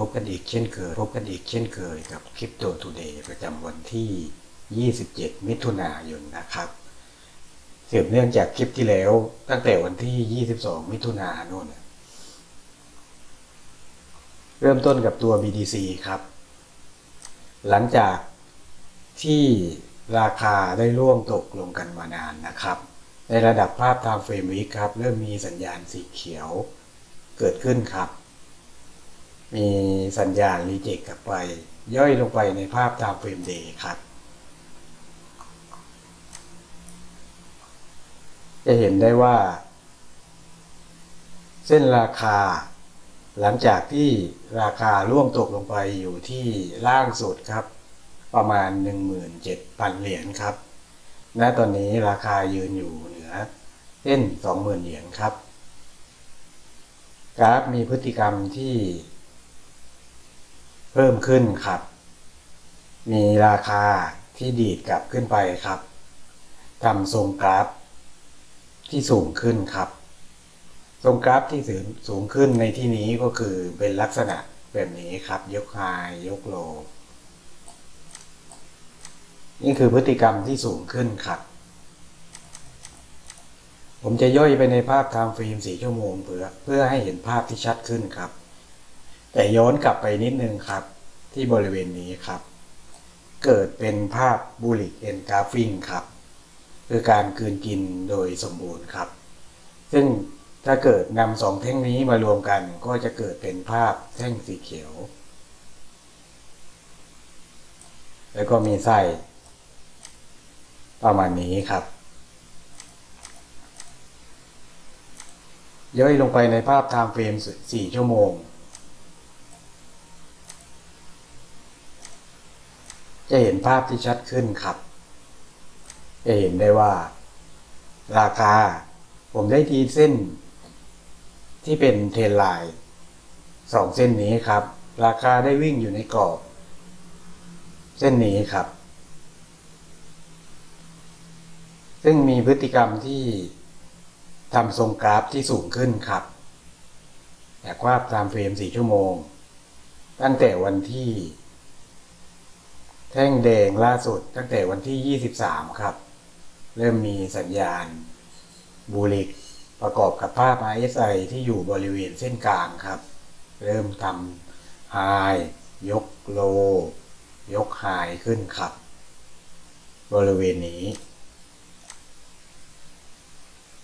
พบกันอีกเช่นเคย พบกันอีกเช่นเคยกับคลิปตัวทูเดย์ประจำวันที่ 27 มิถุนายนนะครับสืบเนื่องจากคลิปที่แล้ว ตั้งแต่วันที่ 22 มิถุนายนนนเริ่มต้นกับตัว BDC ครับ หลังจากที่ราคาได้ร่วงตกลงกันมานานนะครับ ในระดับภาพตามเฟรมวิกครับ เริ่มมีสัญญาณสีเขียวเกิดขึ้นครับ มีสัญญาณรีเจ็คกลับไป ย่อยลงไปในภาพตามเฟรมเดย์ครับ จะเห็นได้ว่า เส้นราคา หลังจากที่ราคาร่วงตกลงไปอยู่ที่ล่างสุดครับ ประมาณ 17,000 เหรียญครับ ณ ตอนนี้ราคายืนอยู่เหนือเส้น 20,000 เหรียญครับ กราฟมีพฤติกรรมที่ เพิ่มขึ้นครับ มีราคาที่ดีดกลับขึ้นไปครับทำทรงกราฟ ที่สูงขึ้นครับ ทรงกราฟที่สูงสูงขึ้นในที่นี้ก็คือเป็นลักษณะแบบนี้ครับ ยกไฮยกโล นี่คือพฤติกรรมที่สูงขึ้นครับ ผมจะย่อยไปในภาพทม์ฟิล์ม4ชั่วโมงเพื่อเพื่อให้เห็นภาพที่ชัดขึ้นครับ แต่ย้อนกลับไปนิดนึงครับ ที่บริเวณนี้ครับ เกิดเป็นภาพบูลิกเอนกราฟิงครับ คือการกืนกินโดยสมบูรณ์ครับ ซึ่งถ้าเกิดนำสองแท่งนี้มารวมกันก็จะเกิดเป็นภาพแท่งสีเขียว แล้วก็มีไส้ประมาณนี้ครับ ย่อยลงไปในภาพไทม์เฟรม 4 ชั่วโมง จะเห็นภาพที่ชัดขึ้นครับ จะเห็นได้ว่า ราคาผมได้ทีเส้น ที่เป็นเทรนไลน์สองเส้นนี้ครับ ราคาได้วิ่งอยู่ในกรอบ เส้นนี้ครับ ซึ่งมีพฤติกรรมที่ทำทรงกราฟที่สูงขึ้นครับแต่วาตามเฟรม 4 ชั่วโมง ตั้งแต่วันที่ แท่งแดงล่าสุดตั้งแต่วันที่ 23 ครับ เริ่มมีสัญญาณบูลิกประกอบกับภาพ RSI ที่อยู่บริเวณเส้นกลางครับ เริ่มทำไฮยกโล ยกไฮขึ้นครับ บริเวณนี้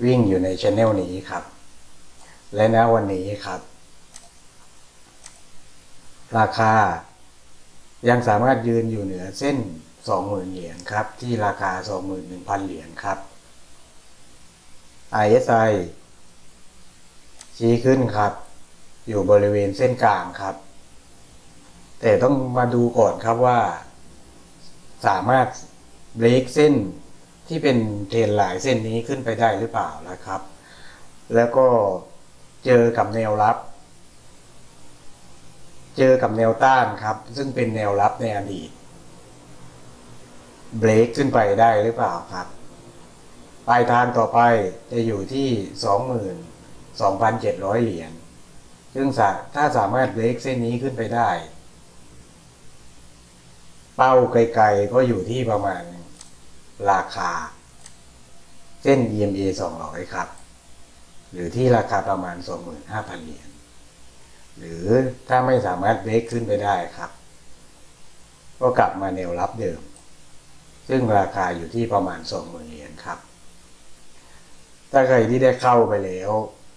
วิ่งอยู่ในช anel นี้ครับ และณวันนี้ครับ ราคา ยังสามารถยืนอยู่เหนือเส้น 20,000 เหรียญครับ ที่ราคา 21,000 เหรียญครับ ISI ชี้ขึ้นครับ อยู่บริเวณเส้นกลางครับ แต่ต้องมาดูก่อนครับว่า สามารถเบรกเส้นที่เป็นเทรนหลายเส้นนี้ขึ้นไปได้หรือเปล่านะครับ แล้วก็เจอกับแนวรับ เจอกับแนวต้านครับ ซึ่งเป็นแนวรับในอดีตเบรกขึ้นไปได้หรือเปล่าครับปลายทางต่อไปจะอยู่ที่สองหมื่นสองพันเจ็ดร้อยเหรียญซึ่งถ้าสามารถเบรกเส้นนี้ขึ้นไปได้ เป้าไกลๆก็อยู่ที่ประมาณราคา เส้น EMA 200 ครับ หรือที่ราคาประมาณ 25,000 เหรียญ หรือถ้าไม่สามารถเบรกขึ้นไปได้ครับ ก็กลับมาแนวรับเดิม ซึ่งราคาอยู่ที่ประมาณ 20,000เหรียญครับ ถ้าใครที่ได้เข้าไปแล้ว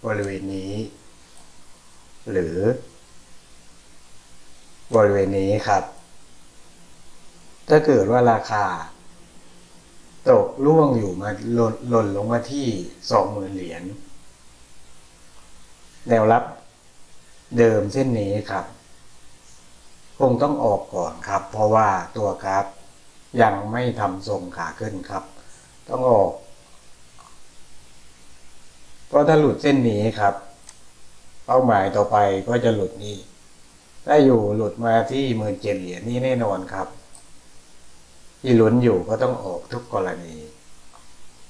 บริเวณนี้ หรือบริเวณนี้ครับ ถ้าเกิดว่าราคา ตกล่วงอยู่มาหล่นหล่นลงมาที่สองหมื่นเหรียญแนวรับ เดิมเส้นนี้ครับ คงต้องออกก่อนครับ เพราะว่าตัวกราฟยังไม่ทำทรงขาขึ้นครับ ต้องออกเพราะถ้าหลุดเส้นนี้ครับ เป้าหมายต่อไปก็จะหลุดนี่ถ้าอยู่หลุดมาที่หมื่นเจ็ดเหรียญนี่แน่นอนครับ ที่ลุ้นอยู่ก็ต้องออกทุกกรณี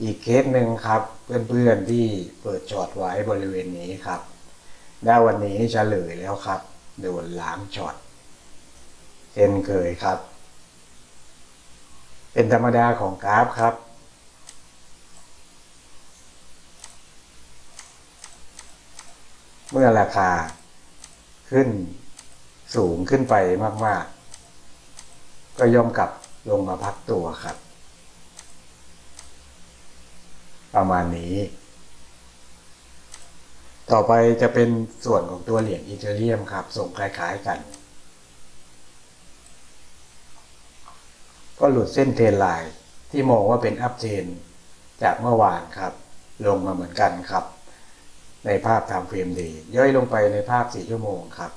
อีกเคสหนึ่งครับ เพื่อนๆที่เปิดจอดไว้บริเวณนี้ครับ ได้วันนี้เฉลยแล้วครับโดนล้างช็อตเช่นเคยครับ เป็นธรรมดาของกราฟครับ เมื่อราคาขึ้นสูงขึ้นไปมาก ๆ ก็ย่อมกลับลงมาพักตัวครับ ประมาณนี้ ต่อไปจะเป็นส่วนของตัวเหรียญอีเทเรียมครับส่งคล้ายๆกัน ก็หลุดเส้นเทรนไลน์ที่มองว่าเป็นอัพเทรนจากเมื่อวานครับ ลงมาเหมือนกันครับ ในภาพ time frame day ย่อยลงไปในภาพ 4 ชั่วโมงครับ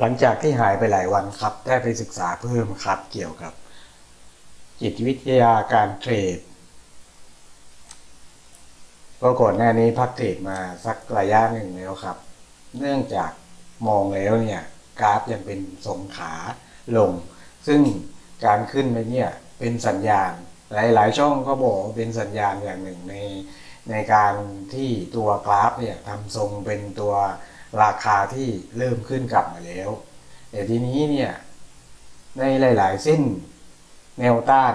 หลังจากที่หายไปหลายวันครับ ได้ไปศึกษาเพิ่มครับเกี่ยวกับ จิตวิทยาการเทรด ก็ก่อนหน้านี้พักเทรดมาสักระยะหนึ่งแล้วครับ เนื่องจากมองแล้วเนี่ยกราฟยังเป็นทรงขาลง ซึ่งการขึ้นไปเนี่ยเป็นสัญญาณ หลายๆ ช่องก็บอกเป็นสัญญาณอย่างหนึ่งในในการที่ตัวกราฟเนี่ยทำทรงเป็นตัวราคาที่เริ่มขึ้นกลับมาแล้วแต่ทีนี้เนี่ยในหลาย ๆ เส้นแนวต้าน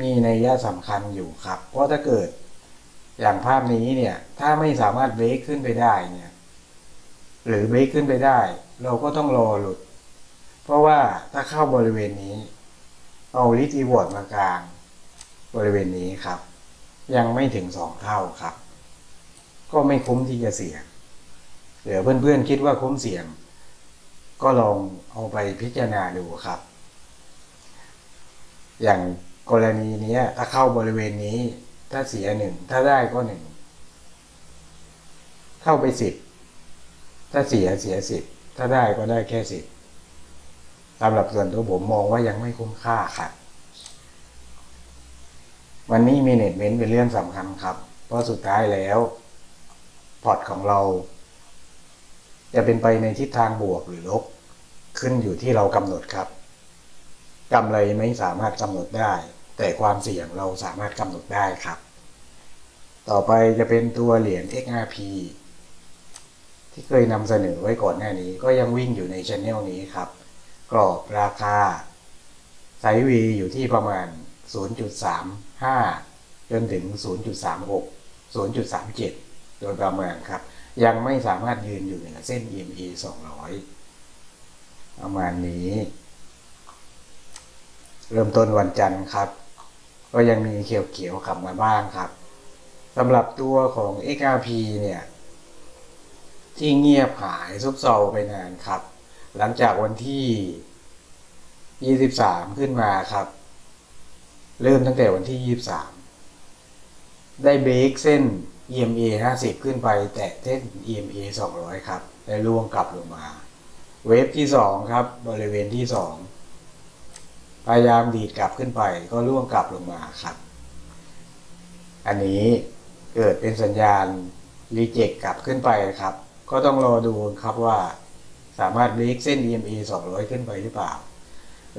มีในยยะสำคัญอยู่ครับเพราะถ้าเกิด อย่างภาพนี้เนี่ย ถ้าไม่สามารถเบรกขึ้นไปได้เนี่ย หรือเบรกขึ้นไปได้ เราก็ต้องรอหลุด เพราะว่าถ้าเข้าบริเวณนี้ เอาลิทีวอร์ดมากลาง บริเวณนี้ครับ ยังไม่ถึงสองเท่าครับ ก็ไม่คุ้มที่จะเสี่ยงเหลือเพื่อนๆคิดว่าคุ้มเสี่ยง ก็ลองเอาไปพิจารณาดูครับ อย่างกรณีนี้ถ้าเข้าบริเวณนี้ ถ้าเสียหนึ่ง ถ้าได้ก็หนึ่ง เข้าไปสิบ ถ้าเสียเสียสิบ ถ้าได้ก็ได้แค่สิบสำหรับส่วนตัวผมมองว่ายังไม่คุ้มค่าครับวันนี้มีเน็ตเมนต์เป็นเรื่องสำคัญครับ เพราะสุดท้ายแล้วพอร์ตของเรา จะเป็นไปในทิศทางบวกหรือลบ ขึ้นอยู่ที่เรากำหนดครับกำไรไม่สามารถกำหนดได้ แต่ความเสี่ยงเราสามารถกำหนดได้ครับ ต่อไปจะเป็นตัวเหรียญ XRP ที่เคยนำเสนอไว้ก่อนหน้านี้ก็ยังวิ่งอยู่ในช anel นี้ครับ กรอบราคาไซวีอยู่ที่ประมาณ 0.35 จนถึง 0.36 0.37 โดยประมาณครับ ยังไม่สามารถยืนอยู่เหนือเส้น EMA 200 ประมาณนี้ เริ่มต้นวันจันทร์ครับ ก็ยังมีเขียวๆขับมาบ้างครับสำหรับตัวของ XRP เนี่ย ที่เงียบหายซุบเซาไปนานครับ หลังจากวันที่ 23 ขึ้นมาครับ เริ่มตั้งแต่วันที่ 23 ได้เบรกเส้น EMA 50 ขึ้นไป แตะเส้น EMA 200 ครับ ได้ล่วงกลับลงมา เวฟที่ 2 ครับ บริเวณที่ 2 พยายามดีดกลับขึ้นไปก็ล่วงกลับลงมาครับ อันนี้เกิดเป็นสัญญาณรีเจ็คกลับขึ้นไปครับ ก็ต้องรอดูครับว่าสามารถบรกเส้น EMA 200 ขึ้นไปหรือเปล่า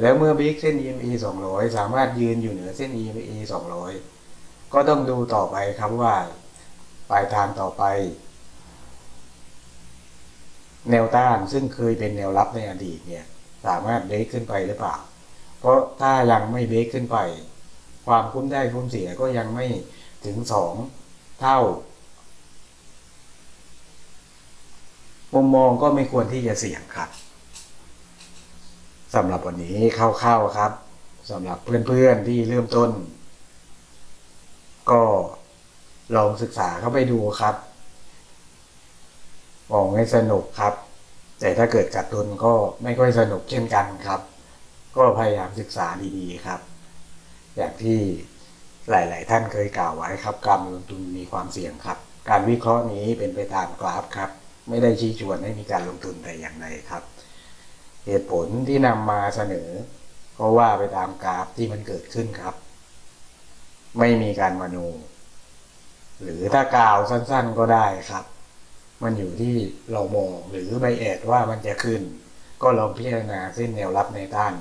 แล้วเมื่อบรกเส้น EMA 200 สามารถยืนอยู่เหนือเส้น EMA 200 ก็ต้องดูต่อไปครับว่าปลายทางต่อไป แนวต้านซึ่งเคยเป็นแนวรับในอดีตเนี่ย สามารถเบรกขึ้นไปหรือเปล่า เพราะถ้ายังไม่เบรกขึ้นไป ความคุ้มได้คุ้มเสียก็ยังไม่ถึงสองเท่ามุมมองก็ไม่ควรที่จะเสี่ยงครับสำหรับวันนี้เข้าๆครับสำหรับเพื่อนๆที่เริ่มต้น ก็ลองศึกษาเข้าไปดูครับมองให้สนุกครับ แต่ถ้าเกิดกัดทุนก็ไม่ค่อยสนุกเช่นกันครับ ก็พยายามศึกษาดีๆครับ อย่างที่หลาย ๆ ท่านเคยกล่าวไว้ครับ การลงทุนมีความเสี่ยงครับ การวิเคราะห์นี้เป็นไปตามกราฟครับ ไม่ได้ชี้ชวนให้มีการลงทุนแต่อย่างใดครับ เหตุผลที่นำมาเสนอก็ว่าไปตามกราฟที่มันเกิดขึ้นครับ ไม่มีการมโนหรือถ้ากล่าวสั้น ๆ ก็ได้ครับ มันอยู่ที่เรามองหรือใบแอดว่ามันจะขึ้น ก็ลองพิจารณาเส้นแนวรับในต้าน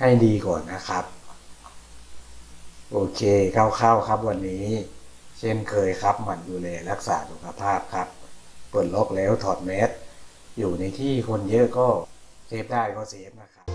ให้ดีก่อนนะครับ โอเคเข้าๆครับวันนี้ เช่นเคยครับหมั่นดูแลรักษาสุขภาพครับเปิดล็อกแล้วถอดแมสอยู่ในที่คนเยอะก็เซฟได้ก็เซฟนะครับ